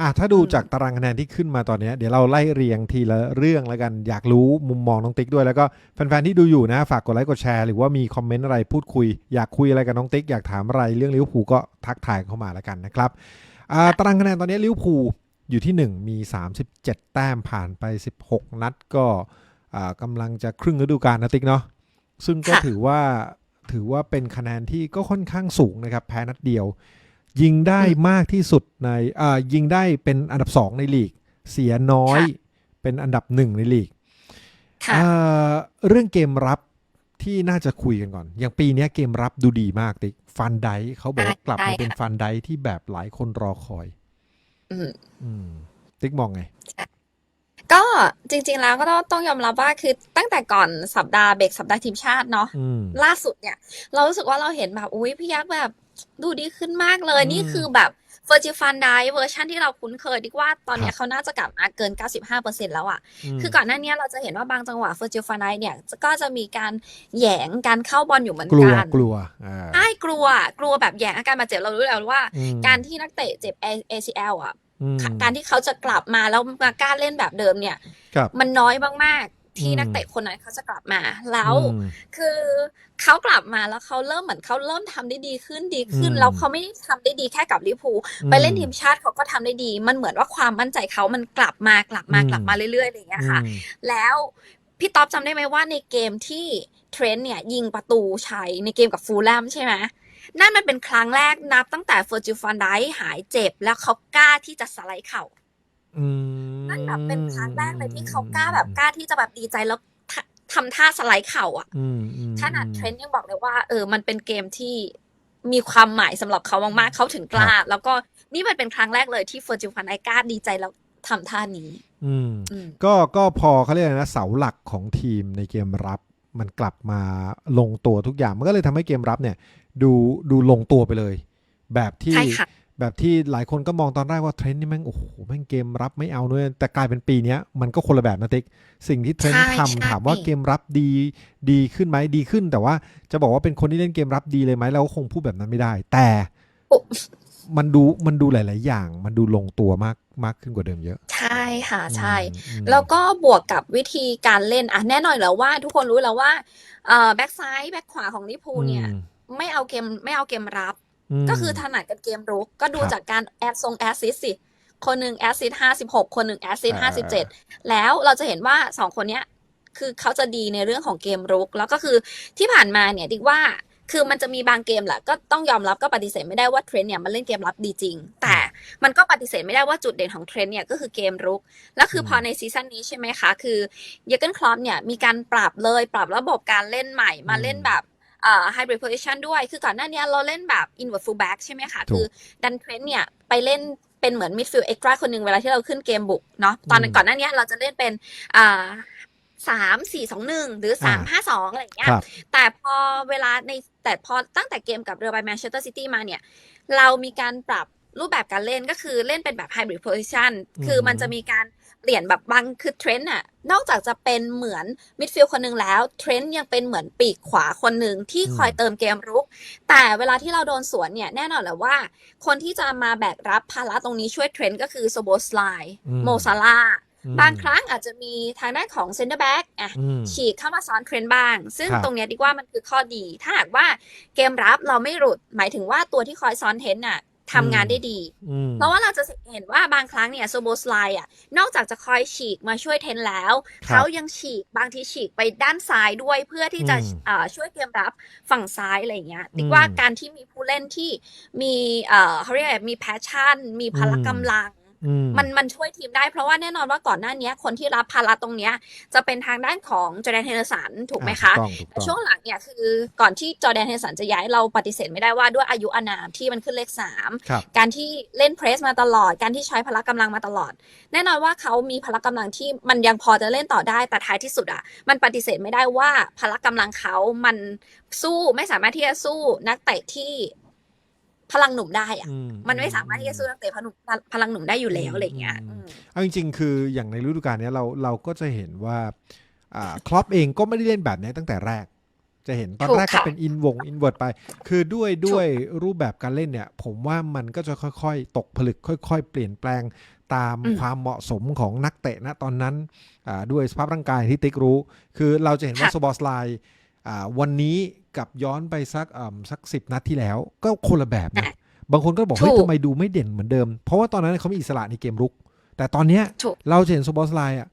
อะถ้าดูจากตารางคะแนนที่ขึ้นมาตอนเนี้ยเดี๋ยวเราไล่เรียงทีละเรื่องแล้วกันอยากรู้มุมมองน้องติ๊กด้วยแล้วก็แฟนๆที่ดูอยู่นะ ฝากกดไลค์กดแชร์หรือว่ามีคอมเมนต์อะไรพูดคุย อยากคุยอะไรกับน้องติ๊กอยากถามอะไรเรื่องลิเวอร์พูลก็ทักทายเข้ามาแล้วกันนะครับอ่าตารางคะแนนตอนนี้ลิเวอร์พูลอยู่ที่ 1 มี 37 แต้มผ่านไป 16 นัดก็อ่ากำลังจะครึ่งฤดูกาลนะติ๊กเนาะซึ่งก็ค่ะถือว่าถือว่าเป็นคะแนนที่ก็ค่อนข้างสูงนะครับแพ้นัดเดียว ยิงได้มากที่สุดในอ่ายิงได้เป็นอันดับ2ในลีก เสียน้อยค่ะเป็นอันดับหนึ่งในลีกค่ะอ่าเรื่องเกมรับที่น่าจะคุยกันก่อน อย่างปีเนี้ยเกมรับดูดีมากติ๊กฟันไดเขาบอกว่าใช่กลับมาใช่เป็นค่ะฟันไดที่แบบหลายคนรอคอยอืมอืมติ๊กมองไง ก็จริง ๆ แล้วก็ต้องต้องยอมรับว่าคือตั้งแต่ก่อนสัปดาห์เบรกสัปดาห์ทีมชาติเนาะอืมล่าสุดเนี่ย เรารู้สึกว่าเราเห็นแบบอุ้ยพี่ยักษ์แบบ ดูดีขึ้นมากเลยอืมนี่คือแบบเฟอร์จิฟันไดเวอร์ชันที่เราคุ้นเคยดีกว่าตอนเนี้ครัยบเขาน่าจะกลับมาเกิน 95%แล้วอะมคือก่อนหน้านี้เราจะเห็นว่าบางจังหวะเฟอร์จิฟันไดเนี่ยก็จะมีการแหยงการเข้าบอลอยู่เหมือนกลัวกัน กลัวอ่าใช่กลัว กลัวแบบแหยงอาการบาดเจ็บเรารู้แล้วว่าอืมการที่นักเตะเจ็บ ACL อะอืมการที่เขาจะกลับมาแล้วมากล้าเล่นแบบเดิมเนี่ยครับมันน้อยมากๆ ที่อืมนักเตะคนนั้นเขาจะกลับมาแล้วอืมคือเขากลับมาแล้วเขาเริ่มเหมือนเขาเริ่มทำได้ดีขึ้นดีขึ้นอืมแล้วเขาไม่ได้ทำได้ดีแค่กับลิเวอร์พูลไปเล่นทีมชาติเขาก็ทำได้ดี มันเหมือนว่าความมั่นใจเขามันกลับมากลับมาอืมกลับมาเรื่อยๆอะไรอย่างเงี้ยค่ะอืมแล้วพี่ต๊อบจำได้ไหมว่าในเกมที่เทรนต์เนี่ยยิงประตูชัยในเกมกับฟูลแลมใช่ไหมนั่นมันเป็นครั้งแรกนับตั้งแต่เฟอร์จิลฟันไดหายเจ็บ แล้วเขากล้าที่จะสไลด์เข่า อืม นั่นแบบเป็นครั้งแรกเลยที่เขากล้าแบบกล้าที่จะแบบดีใจแล้วทะทำท่าสไลด์เข่าอะอืมอืมขนาดเทรนต์ยังบอกเลยว่าเออมันเป็นเกมที่มีความหมายสำหรับเขามากๆเขาถึงกล้า แล้วก็นี่มันเป็นครั้งแรกเลยที่เฟอร์จิลฟันไดกล้าดีใจแล้วทำท่านี้ อืมอืมก็ก็พอเขาเรียกอะไรนะเสาหลักของทีมในเกมรับ มันกลับมาลงตัวทุกอย่าง มันก็เลยทำให้เกมรับเนี่ย ดูดูลงตัวไปเลย แบบที่ใช่ค่ะ แบบที่หลายคนก็มองตอนแรกว่าเทรนด์นี่แม่งโอ้โหแม่งเกมรับไม่เอาด้วยแต่กลายเป็นปีเนี้ยมันก็คนละแบบนะติ๊กสิ่งที่เทรนด์ใช่ใช่ทำถามว่าเกมรับดีดีขึ้นไหมดีขึ้น แต่ว่าจะบอกว่าเป็นคนที่เล่นเกมรับดีเลยไหมเราก็คงพูดแบบนั้นไม่ได้ แต่อุ๊มันดูมันดูหลาย ๆ อย่าง มันดูลงตัวมากมากขึ้นกว่าเดิมเยอะ ใช่ค่ะใช่อืมแล้วก็บวกกับวิธีการเล่นอะแน่นอนอยู่แล้วว่า ทุกคนรู้แล้วว่าเอ่อแบ็กซ้ายแบ็กขวาของลิเวอร์พูลเนี่ยอืมไม่เอาเกมไม่เอาเกมรับม ก็คือถนัดกับเกมรุก ก็ดูครับจากการแอดทรงแอสซิสสิ คนหนึ่งแอสซิสห้าสิบหกคนหนึ่งแอสซิสอ่าห้าสิบเจ็ดแล้วเราจะเห็นว่าสองคนเนี้ย คือเขาจะดีในเรื่องของเกมรุก แล้วก็คือที่ผ่านมาเนี่ยดิกว่าคือมันจะมีบางเกมแหละก็ต้องยอมรับก็ปฏิเสธไม่ได้ว่าเทรนต์เนี่ยมันเล่นเกมรับดีจริง แต่มันก็ปฏิเสธไม่ได้ว่าจุดเด่นของเทรนต์เนี่ยก็คือเกมรุก แล้วคือพอในซีซั่นนี้ใช่ไหมคะ คือเยเกนคลอปเนี่ยมีการปรับเลยปรับระบบการเล่นใหม่มาเล่นแบบ เอ่อ hybrid position ด้วย คือก่อนหน้านี้เราเล่นแบบ inward fullback ใช่ไหมคะถูกคือดันเทรนต์เนี่ย ไปเล่นเป็นเหมือน midfield extra คนหนึ่งเวลาที่เราขึ้นเกมบุกเนาะ ตอนนั้นอืมก่อนหน้านี้เราจะเล่นเป็นอ่าสามสี่สองหนึ่งหรือสามอ่าห้าสองอะไรอย่างเงี้ยครับแต่พอเวลาในแต่พอตั้งแต่เกมกับเรือใบแมนเชสเตอร์ซิตี้มาเนี่ย เรามีการปรับ รูปแบบการเล่นก็คือเล่นเป็นแบบ hybrid position คือมันจะมีการเปลี่ยนแบบบางคือเทรนด์อะนอกจากจะเป็นเหมือนมิดฟิลด์คนหนึ่งแล้วเทรนด์ยังเป็นเหมือนปีกขวาคนหนึ่งที่อืมคอยเติมเกมรุก แต่เวลาที่เราโดนสวนเนี่ยแน่นอนแหละว่า คนที่จะมาแบกรับภาระตรงนี้ช่วยเทรนด์ก็คือโซโบสไลอืมโมซาลาอืมบางครั้งอาจจะมีทางด้านของเซนเตอร์แบ็กอะอืมฉีกเข้ามาซ้อนเทรนด์บ้าง ซึ่งครับตรงเนี้ยดีกว่ามันคือข้อดี ถ้าหากว่าเกมรับเราไม่หลุด หมายถึงว่าตัวที่คอยซ้อนเทรนด์น่ะ ทำงานได้ดีอืมเพราะว่าเราจะเห็นว่าบางครั้งเนี่ยโซโบสไลอะ นอกจากจะคอยฉีกมาช่วยเทรนแล้วครับเขายังฉีกบางทีฉีกไปด้านซ้ายด้วยเพื่อที่จะอืมเอ่อช่วยเกมรับฝั่งซ้ายอะไรอย่างเงี้ยอืมดิว่าการที่มีผู้เล่นที่มีเอ่อเขาเรียกอะไรมีแพชชั่น มีพละกำลังอื มมันมันช่วยทีมได้เพราะว่าแน่นอนว่าก่อนหน้านี้คนที่รับภาระตรงเนี้ย จะเป็นทางด้านของจอร์แดนเฮนเดอร์สันถูกไหมคะอ่าถูกต้องถูกแต่ต้องช่วงหลังเนี่ยคือก่อนที่จอร์แดนเฮนเดอร์สันจะย้ายเราปฏิเสธไม่ได้ว่าด้วยอายุอานามที่มันขึ้นเลขสามครับการที่เล่นเพรสมาตลอด การที่ใช้พละกำลังมาตลอด แน่นอนว่าเขามีพละกำลังที่มันยังพอจะเล่นต่อได้แต่ท้ายที่สุดอะมันปฏิเสธไม่ได้ว่าพละกำลังเขามันสู้ไม่สามารถที่จะสู้นักเตะที่ พลังหนุ่มได้อะอืมันไม่สามารถที่จะสู้นักเตะพลังหนุ่มพลังหนุ่มได้อยู่แล้วอะไรอย่างเงี้ยอืมอืมเอาจริง ๆ คืออย่างในฤดูกาลเนี้ยเราเราก็จะเห็นว่าอ่าครอปเองก็ไม่ได้เล่นแบบนี้ตั้งแต่แรก จะเห็นตอนถูกแรกก็ค่ะเป็นอินวงอินเวิร์ดไป คือด้วยด้วยรูปแบบการเล่นเนี่ย ผมว่ามันก็จะค่อยๆ ตกผลึกค่อย ๆ เปลี่ยนแปลงตามอืมความเหมาะสมของนักเตะนะตอนนั้นอ่าด้วยสภาพร่างกายที่ติ๊กรู้ คือเราจะเห็นว่าค่ะสบอสไลน์อ่าวันนี้ กับย้อนไปสักอ่าสักสินัดที่แล้ว ก็คนละแบบนะบางคนก็บอกเฮ้ยถูกทำไมดูไม่เด่นเหมือนเดิม เพราะว่าตอนนั้นเขามีอิสระในเกมรุก แต่ตอนเนี้ยถูกเราจะเห็นสบอสไลน์อะ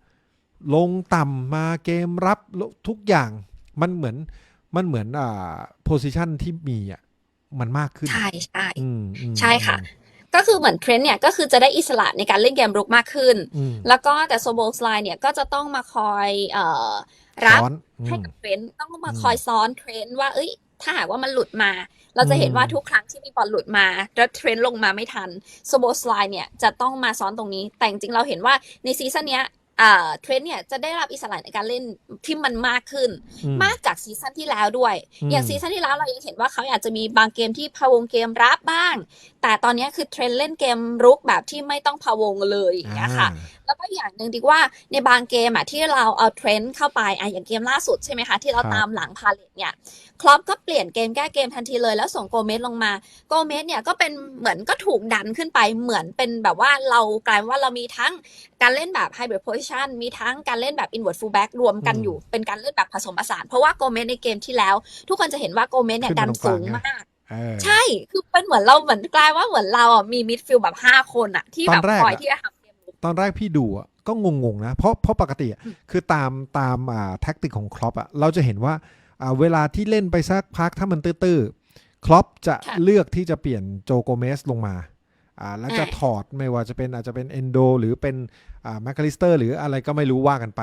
ลงต่ำมาเกมรับทุกอย่างมันเหมือนมันเหมือนอ่าโพซิชันที่มีอะมันมากขึ้น ใช่ใช่อืมอืมใช่ค่ะ ก็คือเหมือนเทรนด์เนี่ยก็คือจะได้อิสระในการเล่นเกมรุกมากขึ้นอืมแล้วก็แต่โซโบสไลน์เนี่ยก็จะต้องมาคอยเอ่อรับซ้อนอืให้มกับเทรนด์ต้องมาอืมคอยซ้อนเทรนด์ว่าเอ้ยถ้าหากว่ามันหลุดมา เราจะเห็นว่าอืมทุกครั้งที่มีบอลหลุดมา แล้วเทรนด์ลงมาไม่ทันโซโบสไลน์เนี่ยจะต้องมาซ้อนตรงนี้ แต่จริงๆเราเห็นว่าในซีซั่นเนี้ยอ่าเทรนด์เนี่ยจะได้รับอิสระในการเล่นที่มันมากขึ้นอืมมากจากซีซั่นที่แล้วด้วยอืมอย่างซีซั่นที่แล้วเรายังเห็นว่าเขาอาจจะมีบางเกมที่พะวงเกมรับบ้าง แต่ตอนนี้คือเทรนด์เล่นเกมรุกแบบที่ไม่ต้องพะวงเลยอย่างเงี้ยค่ะ แล้วก็อย่างหนึ่งดีว่าในบางเกมอะที่เราเอาเทรนด์เข้าไปอะอย่างเกมล่าสุดใช่ไหมคะที่เราครับตามหลังพาเลตเนี่ยครอปก็เปลี่ยนเกมแก้เกมทันทีเลยแล้วส่งโกเมสลงมาโกเมสเนี่ยก็เป็นเหมือนก็ถูกดันขึ้นไปเหมือนเป็นแบบว่าเรากลายเป็นว่าเรามีทั้งการเล่นแบบ hybrid position มีทั้งการเล่นแบบ inward fullback รวมกันอืมอยู่เป็นการเล่นแบบผสมผสานเพราะว่าโกเมสในเกมที่แล้ว ทุกคนจะเห็นว่าโกเมสเนี่ยขึ้ดันนมาตรงกลางสูงไงมาก เออ ใช่ คือเป็นเหมือนเราเหมือนกลายว่าเหมือนเราอะมีมิดฟิลแบบห้าคนอะ ที่แบบตอนแรกคอยอะ ที่จะทำเกมลุก ตอนแรกพี่ดูอะก็งงๆนะ เพราะเพราะปกติอะอืม คือตามตามอ่าแท็กติกของครอปอะเราจะเห็นว่าอ่าเวลาที่เล่นไปสักพักถ้ามันตื้อๆครอปจะค่ะเลือกที่จะเปลี่ยนโจโกเมสลงมาอ่าแล้วจะอ่า ถอดไม่ว่าจะเป็นอาจจะเป็นเอนโดหรือเป็นอ่าแมคคาลิสเตอร์หรืออะไรก็ไม่รู้ว่ากันไป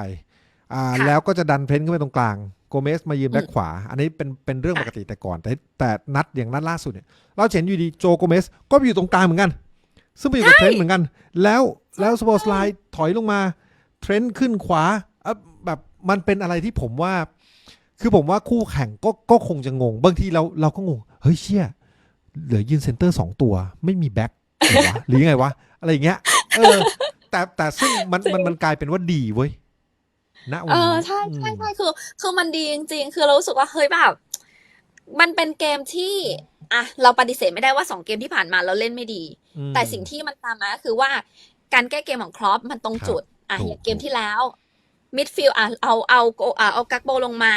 อ่าค่ะแล้วก็จะดันเพนขึ้นไปตรงกลาง โกเมสมายืนแบ็คอืมขวา อันนี้เป็นเป็นเรื่องค่ะปกติแต่ก่อน แต่แต่นัดอย่างนัดล่าสุดเนี่ย เราจะเห็นอยู่ดีโจโกเมสก็ไปอยู่ตรงกลางเหมือนกัน ซึ่งไปอยู่กับเทรนต์เหมือนกัน แล้วแล้วสปอร์ตไลน์ถอยลงมาเทรนต์ขึ้นขวาเอะแบบมันเป็นอะไรที่ผมว่า คือผมว่าคู่แข่งก็ก็คงจะงง บางทีเราเราก็งง เฮ้ยเชี่ยเหลือยืนเซนเตอร์สองตัว ไม่มีแบ็คเหรอวะหรือยังไงวะ อะไรอย่างเงี้ยเออแต่แต่ซึ่งมันมันมันกลายเป็นว่าดีเว้ย ณวันเอนี้อใช่ใช่อืมใช่คือ คือมันดีจริงๆ คือเรารู้สึกว่าเฮ้ยแบบมันเป็นเกมที่อะเราปฏิเสธไม่ได้ว่าสองเกมที่ผ่านมาเราเล่นไม่ดีอืมแต่สิ่งที่มันตามมาก็คือว่าการแก้เกมของครอปมันตรงจุดอะถูกอย่างเกมที่แล้ว มิดฟิลอะเอาเอาโกอะเอากักโบลงมา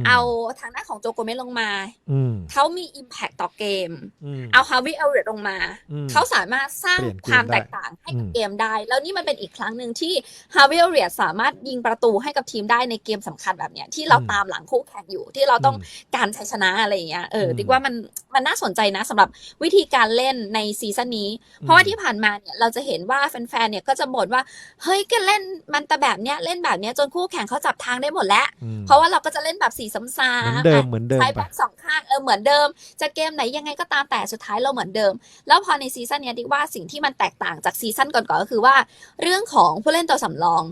มเอาทางด้านของโจโกเมสลงมาอืมเขามี Impact ต่อเกมอืมเอาฮาวิเอลเรตลงมาอืมเขาสามารถสร้างเปลี่ยนเกมความได้แตกต่างให้กับอืมเกมได้ แล้วนี่มันเป็นอีกครั้งหนึ่งที่ฮาวิเอลเรตสามารถยิงประตูให้กับทีมได้ในเกมสำคัญแบบเนี้ยที่เราอืมตามหลังคู่แข่งอยู่ที่เราต้องมการชัยชนะอะไรอย่างเงี้ยเอออมดิกว่ามัน มันน่าสนใจนะสำหรับวิธีการเล่นในซีซั่นนี้ เพราะว่าที่ผ่านมาเนี่ยเราจะเห็นว่าแฟนๆเนี่ยก็จะบ่นว่าเฮ้ยก็เล่นมันแต่แบบเนี้ยเล่นแบบเนี้ยจนคู่แข่งเขาจับทางได้หมดแล้วอืมเพราะว่าเราก็จะเล่นแบบสีซ้ำเหมือนๆเดิมอะเหมือนเดิมใช้ไปแบ็คสองข้างเออเหมือนเดิม จะเกมไหนยังไงก็ตามแต่สุดท้ายเราเหมือนเดิม แล้วพอในซีซั่นเนี้ยดิว่าสิ่งที่มันแตกต่างจากซีซั่นก่อนๆก็คือว่า เรื่องของผู้เล่นตัวสำรอง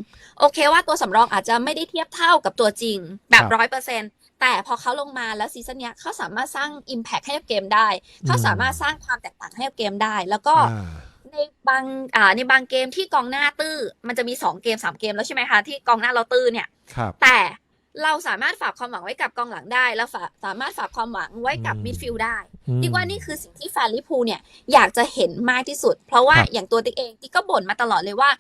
โอเคว่าตัวสำรองอาจจะไม่ได้เทียบเท่ากับตัวจริงแบบครับร้อยเปอร์เซ็นต์แต่พอเขาลงมาแล้วซีซั่นเนี้ยเขาสามารถสร้าง Impact ให้กับเกมได้ เขาสามารถสร้างความแตกต่างให้กับเกมได้ แล้วก็อ่าในบางอ่าในบางเกมที่กองหน้าตื้อ มันจะมีสองเกมสามเกมแล้วใช่ไหมคะที่กองหน้าเราตื้อเนี่ยครับแต่ เราสามารถฝากความหวังไว้กับกองหลังได้ แล้วฝากสามารถฝากความหวังไว้กับอืมมิดฟิลด์ได้อืมดิกว่านี่คือสิ่งที่แฟนลิเวอร์พูลเนี่ยอยากจะเห็นมากที่สุด เพราะว่าครับอย่างตัวติ๊กเองติ๊กก็บ่นมาตลอดเลยว่า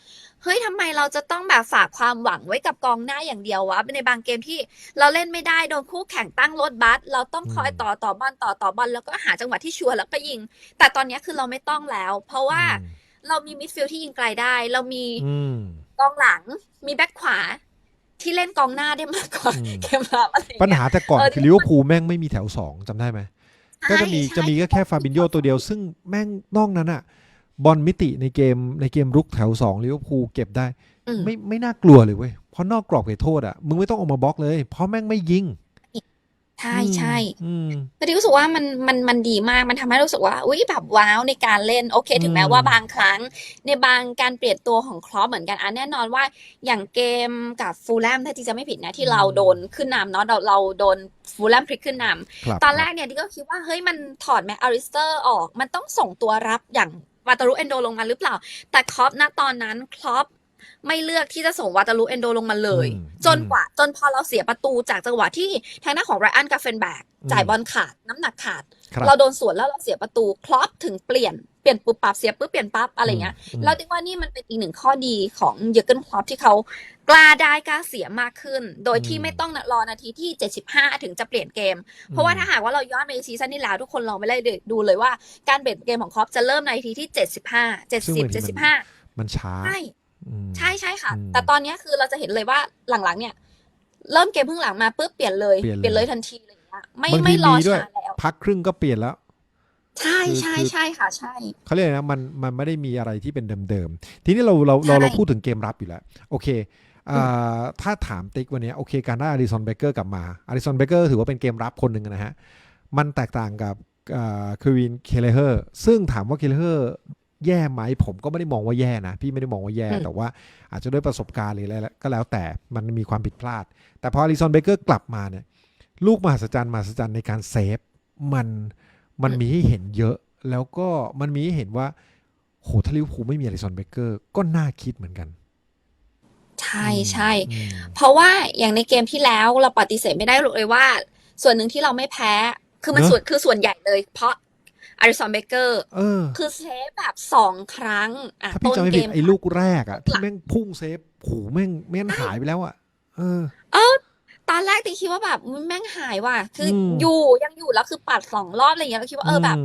เฮ้ยทำไมเราจะต้องแบบฝากความหวังไว้กับกองหน้าอย่างเดียววะในบางเกมที่เราเล่นไม่ได้โดนคู่แข่งตั้งรถบัสเราต้องคอยต่อต่อบอลต่อต่อบอลแล้วก็หาจังหวะที่ชัวร์แล้วก็ยิง แต่ตอนนี้คือเราไม่ต้องแล้ว เพราะว่าอืมเรามีมิดฟิลด์ที่ยิงไกลได้ เรามีอืมกองหลังมีแบ็คขวา ที่เล่นกองหน้าได้มากกว่าอืมเกมรับอะไรอย่างปัญเงี้ยหาแต่ก่อนเออ คือลิเวอร์พูลแม่งไม่มีแถวสองจำได้ไหม ก็จะมีใช่จะมีก็แค่ฟาบินโยตัวเดียว ซึ่งแม่งนอกนั้นอะบอลมิติในเกมในเกมรุกแถวสองลิเวอร์พูลเก็บได้ อืม ไม่ไม่น่ากลัวเลยเว้ยเพราะนอกกรอบเขตโทษอะมึงไม่ต้องออกมาบล็อกเลย เพราะแม่งไม่ยิง ใช่ใช่อืมก็ดิรู้สึกว่ามันมันมันดีมากมันทำให้รู้สึกว่าอุ้ยแบบว้าวในการเล่นโอเค ถึงแม้อืมว่าบางครั้ง ในบางการเปลี่ยนตัวของคลอปเหมือนกันอะแน่นอนว่าอย่างเกมกับฟูลแลมถ้าที่จะไม่ผิดนะที่เราโดนขึ้นนำเนาะเราเราโดนฟูลแลมพลิกขึ้นนำครับตอนแรกเนี่ยดิก็คิดว่าเฮ้ยมันถอดแม็กอาริสเตอร์ออก มันต้องส่งตัวรับอย่างวาตารุเอนโดลงมาหรือเปล่า แต่คลอปณตอนนั้นคลอป ไม่เลือกที่จะส่งวาตาลุเอนโดลงมาเลยอืมจนกว่าจนพอเราเสียประตูจากจังหวะที่ทางด้านของไรอันกาเฟนแบกอืมจ่ายบอลขาดน้ำหนักขาดครับเราโดนสวนแล้วเราเสียประตูคลอปถึงเปลี่ยนเปลี่ยนปุ๊บปั๊บเสียปุ๊บเปลี่ยนปั๊บอะไรเงี้ยอืมเราคิดว่านี่มันเป็นอีกหนึ่งข้อดีของเยอร์เกนคลอปที่เขากล้าได้กล้าเสียมากขึ้น โดยที่อืมไม่ต้องรอนาทีที่ 75 ถึงจะเปลี่ยนเกม เพราะว่าถ้าหากว่าเราย้อนไปซีซั่นที่แล้วทุกคนลองไปไล่ดูเลยว่าการเปลี่ยนเกมของคลอปจะเริ่มในนาทีที่ 75ซึ่งบางทีมัน70 75 มันช้าใช่อืม ใช่ใช่ค่ะอืมแต่ตอนเนี้ยคือเราจะเห็นเลยว่าหลังๆ เนี่ย เริ่มเกมเพิ่งหลังมาปุ๊บเปลี่ยนเลย เปลี่ยนเลยเลยทันทีอะไรอย่างเลยไม่บางทีไม่รอมีด้วยช้าแล้ว พักครึ่งก็เปลี่ยนแล้ว ใช่คือใช่คือใช่ค่ะใช่เขาเรียกอะไรนะมันมันไม่ได้มีอะไรที่เป็นเดิมๆ ทีนี้เราเราเราใช่เราพูดถึงเกมรับอยู่แล้ว โอเคอ่าถ้าถามติ๊กวันนี้โอเคการได้อาริซอนเบเกอร์กลับมาอาริซอนเบเกอร์ถือว่าเป็นเกมรับคนหนึ่งนะฮะ มันแตกต่างกับคือวินเคเลเฮอร์ซึ่งถามว่าเคเลเฮอร์ แย่ไหมผมก็ไม่ได้มองว่าแย่นะ พี่ไม่ได้มองว่าแย่อืมแต่ว่าอาจจะด้วยประสบการณ์หรืออะไรก็แล้วแต่มันมีความผิดพลาด แต่พออาริซอนเบเกอร์กลับมาเนี่ย ลูกมหัศจรรย์มหัศจรรย์ในการเซฟมันมันมีให้เห็นเยอะ แล้วก็มันมีให้เห็นว่าโหถ้าลิเวอร์พูลไม่มีอลิซอนเบเกอร์ก็น่าคิดเหมือนกัน ใช่ใช่อืมเพราะว่าอย่างในเกมที่แล้วเราปฏิเสธไม่ได้เลยว่า ส่วนหนึ่งที่เราไม่แพ้ คือมันเนอะส่วนคือส่วนใหญ่เลย เพราะ อาริสันเบเกอร์เออคือเซฟแบบสองครั้งอะถ้าพี่ต้นจำไม่เกผิดมไอ้ลูกแรกอะหลัที่งแม่งพุ่งเซฟโหแม่งแม่งหายไปแล้วอะเออตอนแรกติคิดว่าแบบอุ๊ยแม่งหายว่ะ คืออมอยู่ยังอยู่แล้วคือปัดสองรอบอะไรอย่างเงี้ยเราคิดว่าเออแบบม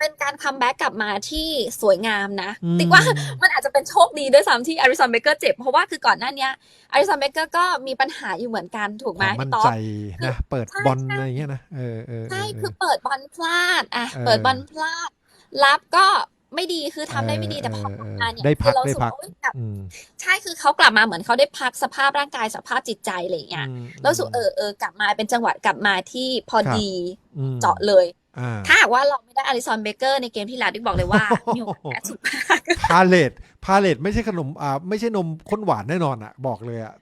เป็นการคัมแบ็กกลับมาที่สวยงามนะอืมติ๊กว่ามันอาจจะเป็นโชคดีด้วยซ้ำที่อาริสันเบเกอร์เจ็บ เพราะว่าคือก่อนหน้าเนี้ยอาริสันเบเกอร์ก็มีปัญหาอยู่เหมือนกันถูกคไหมวามมั่นพี่ต๊อใจปนะเปิดใช่บอลใช่อะไรอย่างเงี้ยนะเออเออเอใช่อเอคืออเปิดบอลพลาดอะเออเปิดบอลพลาดรับก็ไม่ดีคือทำได้ไม่ดีเออแต่พอเออมาเนี่ยได้พักคือเราได้รู้สึกพักว่าเอ้ยแบบอืมใช่คือเขากลับมาเหมือนเขาได้พักสภาพร่างกายสภาพจิตใจอะไรอย่างเงี้ยอืมแล้วรู้สุเออเออกลับมาเป็นจังหวะกลับมาที่พอครับดีอืมเจาะเลยอ่า ถ้าหากว่าเราไม่ได้อาริซอนเบเกอร์ในเกมที่แล้วดิบอกเลยว่ามีโอกาสแพ้สุดมากพาเลตพาเลตไม่ใช่ขนมอ่าไม่ใช่นมข้นหวานแน่นอนอะบอกเลยอะ